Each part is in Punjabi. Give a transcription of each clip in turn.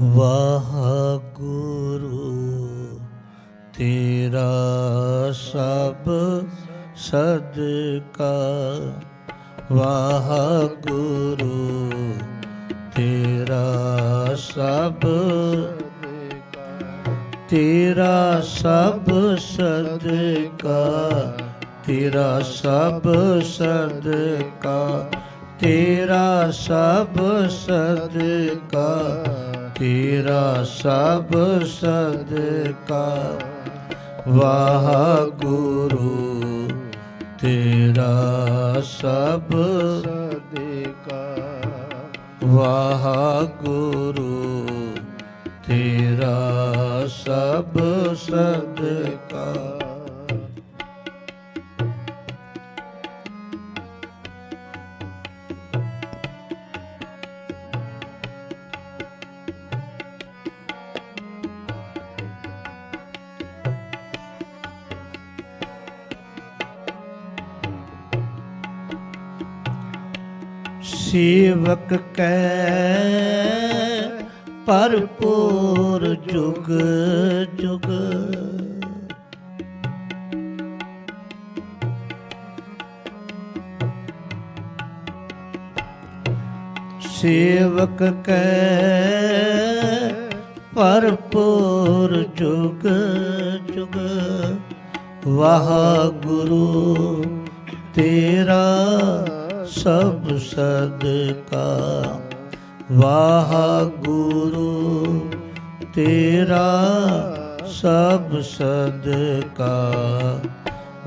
ਵਾਹਿਗੁਰੂ, ਤੇਰਾ ਸਭ ਸਦਕਾ। ਵਾਹਿਗੁਰੂ, ਤੇਰਾ ਸਭ ਤੇਰਾ ਸਭ ਸਦਕਾ, ਤੇਰਾ ਸਭ ਸਦਕਾ। ਤੇਰਾ ਸਭ ਸਦਕਾ। ਤੇਰਾ ਸਭ ਸਦਕਾ ਵਾਹਿਗੁਰੂ ਤੇਰਾ ਸਭ ਸਦਕਾ ਵਾਹਿਗੁਰੂ ਤੇਰਾ ਸਭ ਸਦਕਾ। ਸੇਵਕ ਕੈ ਭਰਪੂਰ ਜੁਗ ਜੁਗ। ਸੇਵਕ ਕੈ ਭਰਪੂਰ ਜੁਗ ਜੁਗ। ਵਾਹਿਗੁਰੂ ਤੇਰਾ ਸਭ ਸਦਕਾ। ਵਾਹ ਗੁਰੂ, ਤੇਰਾ ਸਭ ਸਦਕਾ।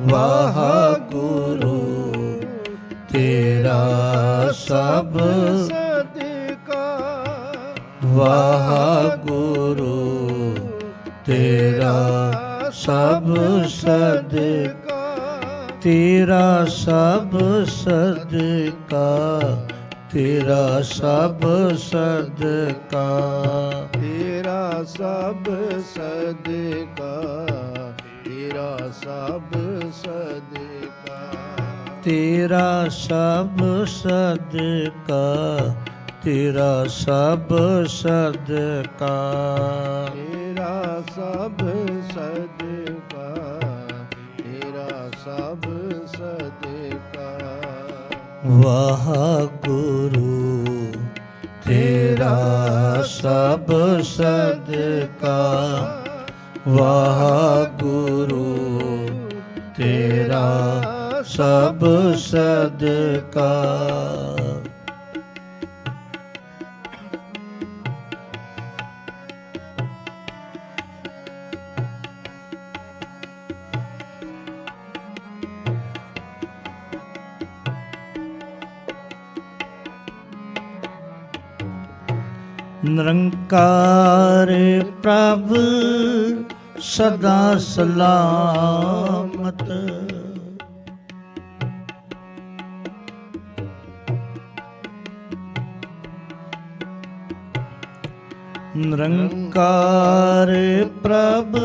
ਵਾਹ ਗੁਰੂ, ਤੇਰਾ ਸਭ ਸਦਕਾ। ਵਾਹ ਗੁਰੂ, ਤੇਰਾ ਸਭ ਸਦਕਾ। ਤੇਰਾ ਸਭ ਸਦਕਾ ਤੇਰਾ ਸਭ ਸਦਕਾ। ਤੇਰਾ ਸਭ ਸਦਕਾ ਤੇਰਾ ਸਭ ਸਦਕਾ। ਤੇਰਾ ਸਭ ਸਦਕਾ ਤੇਰਾ ਸਭ ਸਦਕਾ। ਤੇਰਾ ਸਭ ਵਾਹਿਗੁਰੂ ਤੇਰਾ ਸਭ ਸਦਕਾ। ਵਾਹਿਗੁਰੂ ਤੇਰਾ ਸਭ ਸਦਕਾ। ਨਿਰੰਕਾਰ ਪ੍ਰਭ ਸਦਾ ਸਲਾਮਤ। ਨਿਰੰਕਾਰ ਪ੍ਰਭ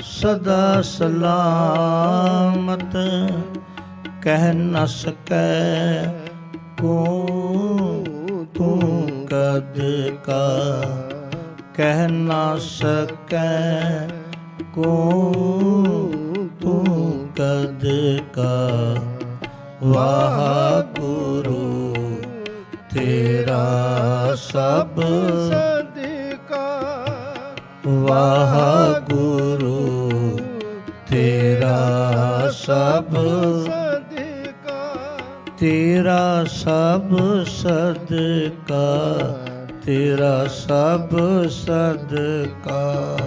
ਸਦਾ ਸਲਾਮਤ। ਕਹਿ ਨਾ ਸਕੈ ਕੋ ਕਦ ਕਾ ਕਹਿ ਨਾ ਸਕੈ ਕੋ ਤੂੰ ਕਦ ਕਾ ਵਾਹਿਗੁਰੂ ਤੇਰਾ ਸਭ ਸਦਕਾ ਵਾਹਿਗੁਰੂ ਤੇਰਾ ਸਭ ਤੇਰਾ ਸਭ ਸਦਕਾ ਤੇਰਾ ਸਭ ਸਦਕਾ।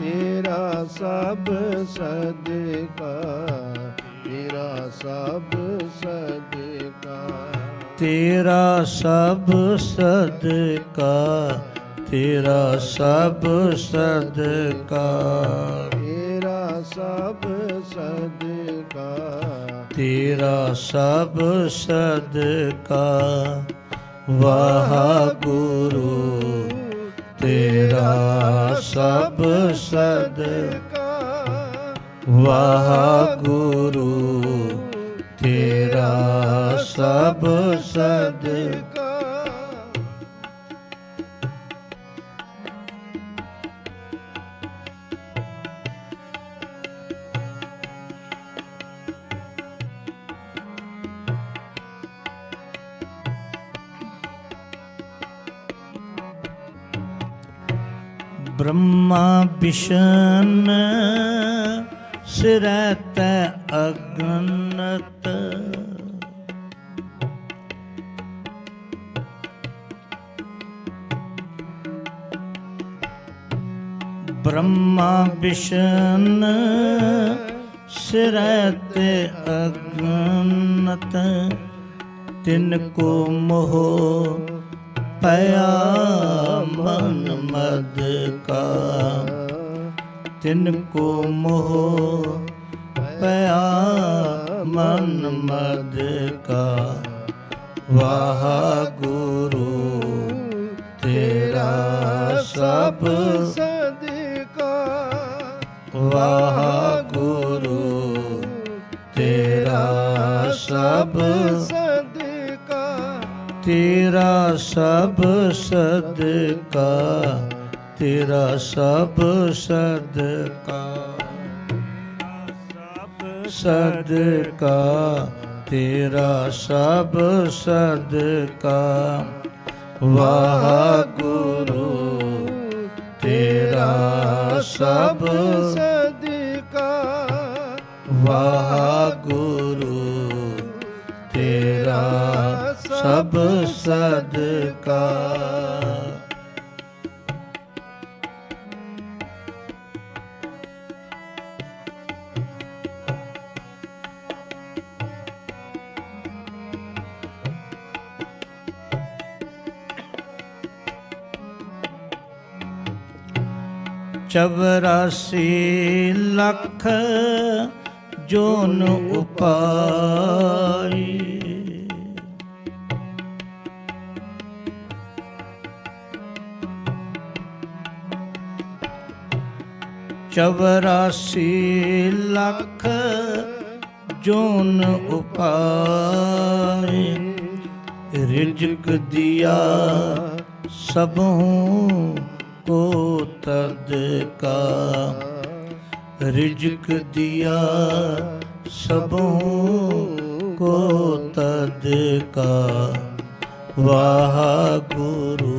ਤੇਰਾ ਸਭ ਸਦਕਾ ਤੇਰਾ ਸਭ ਸਦਕਾ। ਤੇਰਾ ਸਭ ਸਦਕਾ ਤੇਰਾ ਸਭ ਸਦਕਾ। ਤੇਰਾ ਸਭ ਸਦਕਾ। ਤੇਰਾ ਸਭ ਸਦਕਾ। ਵਾਹਿਗੁਰੂ ਤੇਰਾ ਸਭ ਸਦਕਾ। ਵਾਹਿਗੁਰੂ ਤੇਰਾ ਸਭ ਸਦ ਬ੍ਰਹਮਾ ਵਿਸ਼ਨ ਸਿਰੈ ਤੈ ਅਗਨਤ। ਬ੍ਰਹਮਾ ਵਿਸ਼ਨ ਸਿਰੈ ਤੇ ਅਗਨਤ। ਤਿਨ ਕੋ ਮੋਹ ਪਿਆ ਮਨ ਮਦ ਕਾ। ਤਿਨ ਕੋ ਮੋਹ ਪਿਆ ਮਨ ਮਦ ਕਾ। ਵਾਹ ਗੁਰੂ ਤੇਰਾ ਸਭ ਸਦਕਾ। ਵਾਹ ਗੁਰੂ ਤੇਰਾ ਸਭ ਤੇਰਾ ਸਭ ਸਦਕਾ, ਤੇਰਾ ਸਭ ਸਦਕਾ। ਸਦਕਾ, ਤੇਰਾ ਸਭ ਸਦਕਾ। ਵਾਹਿਗੁਰੂ, ਤੇਰਾ ਸਭ ਸਦਕਾ। ਵਾਹਿਗੁਰੂ ਸਭ ਸਦਕਾ। ਚਵਰਾਸੀ ਲੱਖ ਜੋਨ ਉਪਾਈ। ਚਵਰਾਸੀ ਲੱਖ ਜੋਨ ਉਪਾਈ ਰਿਜਕ ਦਿਆ ਸਭੋਂ ਕੋ ਤਦ ਰਿਜਕ ਦਿਆ ਸਭੋਂ ਕੋ ਤਦ ਕਾ ਵਾਹਿਗੁਰੂ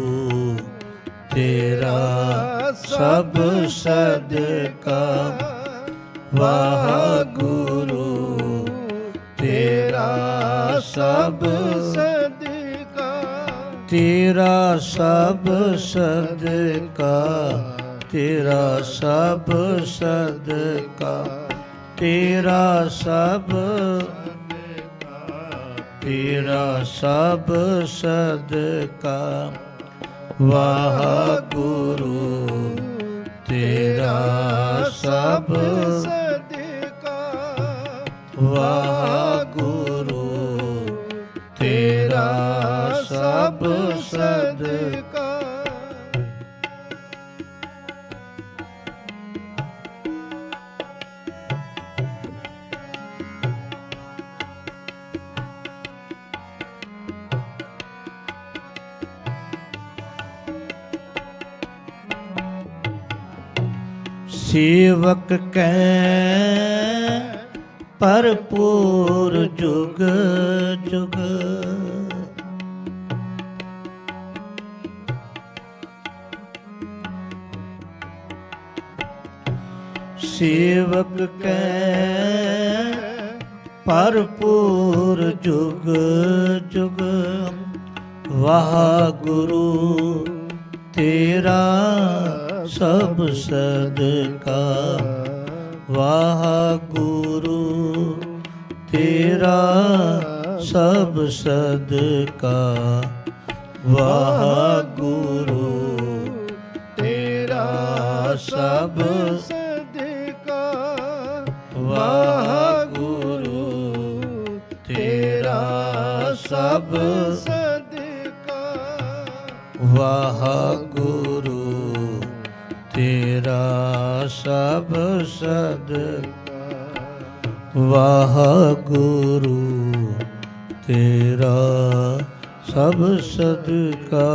ਤੇਰਾ ਸਭ ਸਦਕਾ। ਵਾਹਿਗੁਰੂ, ਤੇਰਾ ਸਭ ਸਦਕਾ। ਤੇਰਾ ਸਭ ਸਦਕਾ, ਤੇਰਾ ਸਭ ਸਦਕਾ। ਤੇਰਾ ਸਭ ਤੇਰਾ ਸਭ ਸਦਕਾ। ਵਾਹਿਗੁਰੂ ਤੇਰਾ ਸਭ ਸਦਕਾ। ਵਾਹਿਗੁਰੂ ਤੇਰਾ ਸਭ ਸਦਕਾ। ਸੇਵਕ ਕੈ ਭਰਪੂਰ ਜੁਗ ਜੁਗ। ਸੇਵਕ ਕੈ ਭਰਪੂਰ ਜੁਗ ਜੁਗ। ਵਾਹਿਗੁਰੂ ਤੇਰਾ ਸਭ ਸਦਕਾ। ਵਾਹ ਗੁਰੂ ਤੇਰਾ ਸਭ ਸਦਕਾ। ਵਾਹ ਗੁਰੂ ਤੇਰਾ ਸਭ ਸਦਕਾ। ਵਾਹ ਗੁਰੂ ਤੇਰਾ ਸਭ ਸਦਕਾ। ਵਾਹ ਗੁਰੂ ਤੇਰਾ ਸਭ ਸਦਕਾ। ਵਾਹਿਗੁਰੂ ਤੇਰਾ ਸਭ ਸਦਕਾ।